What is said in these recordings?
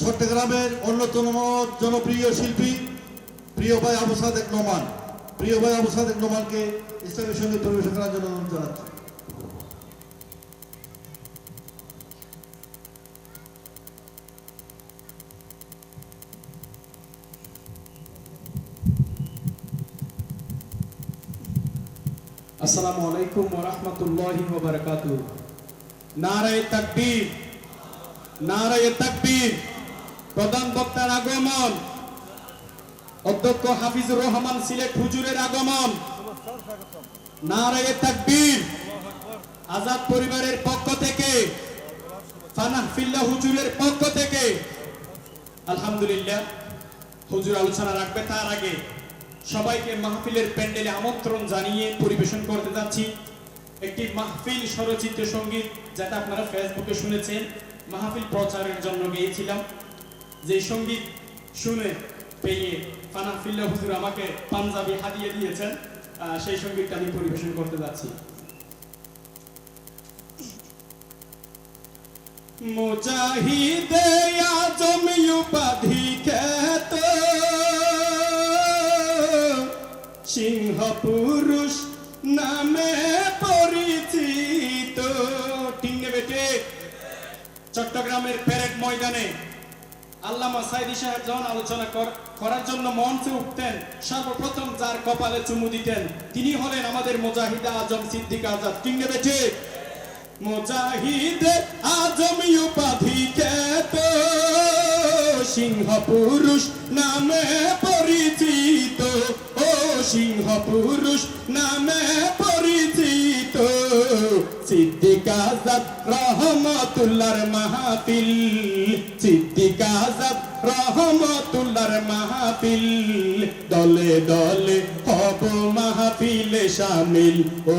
চট্টগ্রামের অন্যতম জনপ্রিয় শিল্পী প্রিয় ভাই আবু সাদেক নোমান। প্রিয় ভাই আবু সাদেক নোমানকে ইসলামের সঙ্গে পরিবেশন করার জন্য অনুরোধ জানাচ্ছি। আসসালামু আলাইকুম ওয়া রাহমাতুল্লাহি ওয়া বারাকাতুহু। নারায়ে তাকবীর। নারায়ে তাকবীর। প্রধান বক্তার আগমন। অধ্যক্ষ হাফিজুর রহমান সিলেট হুজুরের আগমন। আজাদ পরিবারের পক্ষ থেকে হুজুরের পক্ষ থেকে। আলহামদুলিল্লাহ, হুজুর আলোচনা রাখবে তার আগে। সবাইকে মাহফিলের প্যান্ডেলে আমন্ত্রণ জানিয়ে পরিবেশন করতে যাচ্ছি। একটি মাহফিল স্বরচিত্র সংগীত, যেটা আপনারা ফেসবুকে শুনেছেন। মাহফিল প্রচারের জন্য গিয়েছিলাম। যে সংগীত শুনে পেয়ে ফানাফিল্লা হুজুর আমাকে পাঞ্জাবি হারিয়ে দিয়েছেন সেই সঙ্গীতটা আমি পরিবেশন করতে যাচ্ছি। মুজাহিদে আজম উপাধি খ্যাত সিংহ পুরুষ নামে পরিচিত। চট্টগ্রামের প্যারেড ময়দানে আল্লামা সাইদি সাহেব যখন আলোচনা করার জন্য মঞ্চে উঠতেন, সর্বপ্রথম যার কপালে চুমু দিতেন, তিনি হলেন আমাদের মোজাহিদা আজম সিদ্দিক আজাদ। টিঙ্গে বেটে মোজাহিদে আজম উপাধি খ্যাত সিংহ পুরুষ নামে পরিচিত। সিংহ পুরুষ নামে পরিচিত। সিদ্দিক আজাদ রহমতুল্লার মাহাতিল সিদ্দিক আজাদ রহমতুল্লার মাহফিল, দলে দলে হব মাহফিলে শামিল ও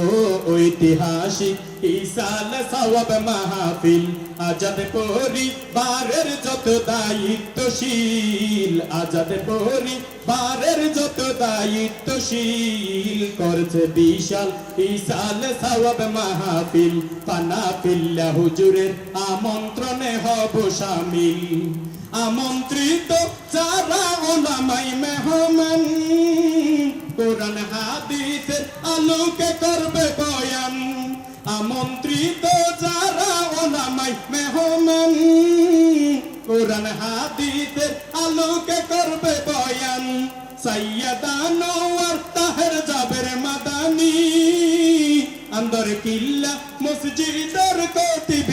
ঐতিহাসিক ইসাল সওয়াব মাহফিল, আজাদ পরিবারের যত দায়িত্বশীল, আজাদ পরিবারের যত দায়িত্বশীল করছে বিশাল ইসাল সওয়াব মাহফিল। পানাফিল্লা হুজুরের আমন্ত্রণে হব শামিল আমন্ত্রিত যারা ওলামাই মেহমান। কোরআন হাদিসের আলোকে করবে বয়ান। আমন্ত্রিত যারা ওলামাই মেহমান। কোরআন হাদিসের আলোকে করবে বয়ান। সাইয়্যদা নওয়ার তাহের জাবের মাদানি। আন্দর কিল্লা মসজিদের কতিব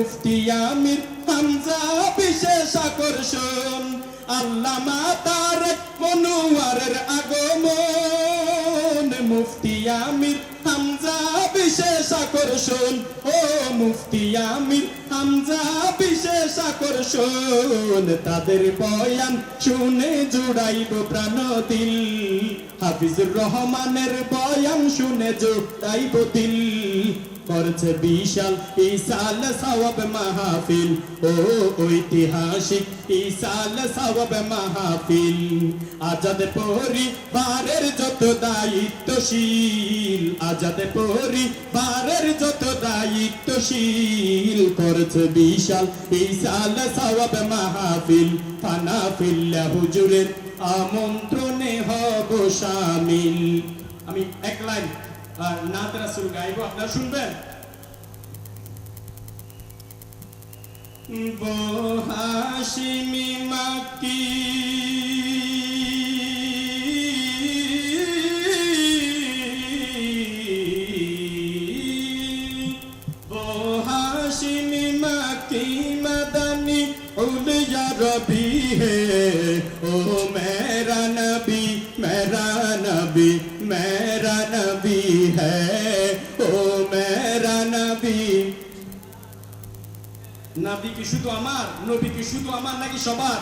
মুফতি আমির হামজা, বিশেষ আকর্ষণ। আল্লামা তারেক মনোয়ারের আগমন। মুফতি আমির হামজা, বিশেষ আকর্ষণ। ও মুফতি আমির হামজা, বিশেষ আকর্ষণ। তাদের বয়ান শুনে জুড়াইব প্রাণ দিল হাফিজুর রহমানের বয়ান শুনে জুড়াইব দিল। করছে বিশাল ইসাল সওয়াব মাহফিল। ও ঐতিহাসিক ইসাল সওয়াব মাহফিল। আজাদ পরিবারের যত দায়িত্বশীল, আজাদ পরিবারের যত দায়িত্বশীল করছে বিশাল ইসাল সওয়াব মাহফিল। ফানাফিল্লা হুজুরের আমন্ত্রণে হব শামিল আমি এক লাইন আর নাত রাসূল গাইব আপনারা শুনবেন? বো হাশিমি মাক্কি বো হাশিমি উলিয়া রবি হে। শুধু আমার নবী কি শুধু আমার নাকি সবার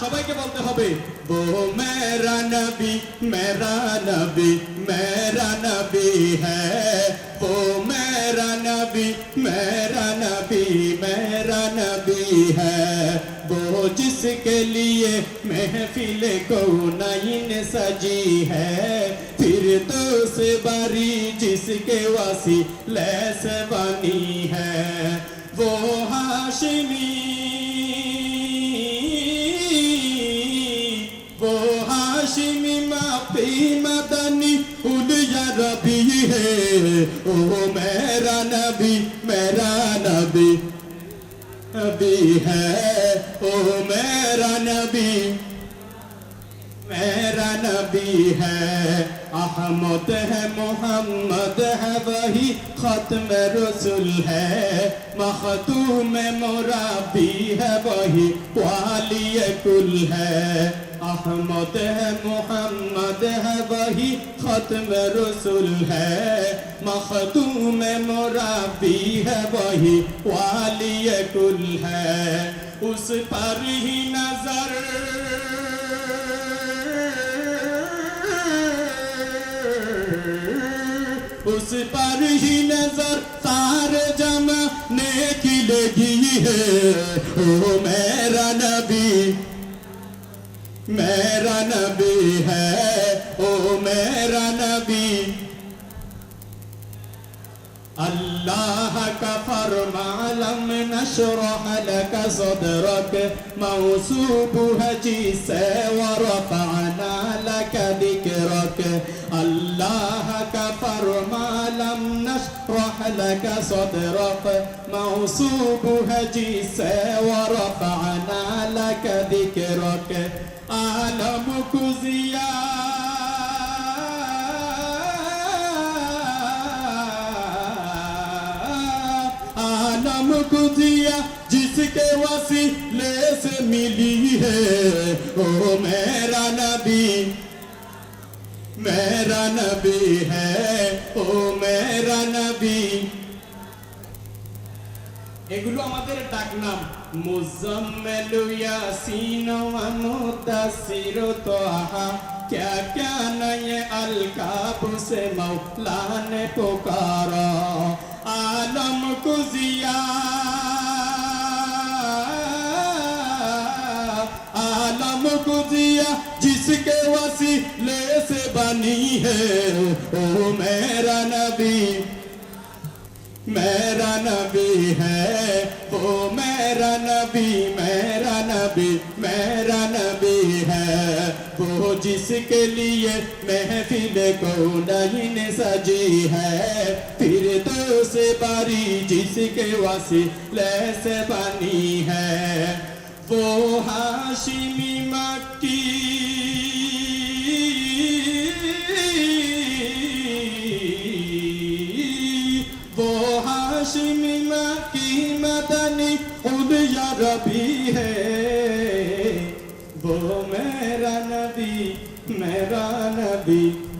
সবাইকে বলতে হবে ও মেরা নবী মেরা নবী মেরা নবী হ্যাঁ ও মেরা নবী মেরা নবী মেরা নবী হ্যাঁ वो जिसके लिए महफिल को नईन सजी है फिर तो से बारी जिसके वासी लैस बनी है वो हाशिमी वो हाशिमी मापी मदनी उलिया रबी है ओ मेरा नबी मेरा नबी नबी है ओ मेरा नबी نبی ہے۔ احمد ہے، محمد ہے، وہی ختم رسول ہے۔ مختوم مرابی ہے، وہی والی کل ہے۔ احمد ہے، محمد ہے، وہی ختم رسول ہے۔ مختوم مرابی ہے، وہی والی کل ہے۔ اس پر ہی نظر उस पर ही नजर सारे जमाने की लगी है ओ मेरा नबी मेरा नबी है ओ मेरा नबी अल्लाह का फरमालम नशरह लक सदरक मौसूब है जिसे वरफअना लक दिक्रक अल्लाह का फरमालम नशरह लक सदरक मौसूब है जिसे वरफअना लक दिक्रक आलम कुजिया आलम कुजिया जिसके वसीले से मिली है ओ मेरा नबी मेरा नबी है ও মেরা নবী এগুলো আমাদের ডাক নাম মুজাম্মেল ইয়াসিন ওয়া মুদাসসির তাহা क्या क्या नए अलकाब से मौला ने पुकारा आलम कुजिया आलम कुजिया जिसके वसीले بنی ہے۔ اوہ میرا نبی میرا نبی ہے۔ اوہ میرا نبی میرا نبی میرا نبی ہے۔ وہ جس کے لیے محفل کو نہیں سجی ہے۔ پھر تو سے باری جس کے واسلے سے بنی ہے۔ وہ حاشمی مکی ہے۔ وہ میرا نبی میرا نبی۔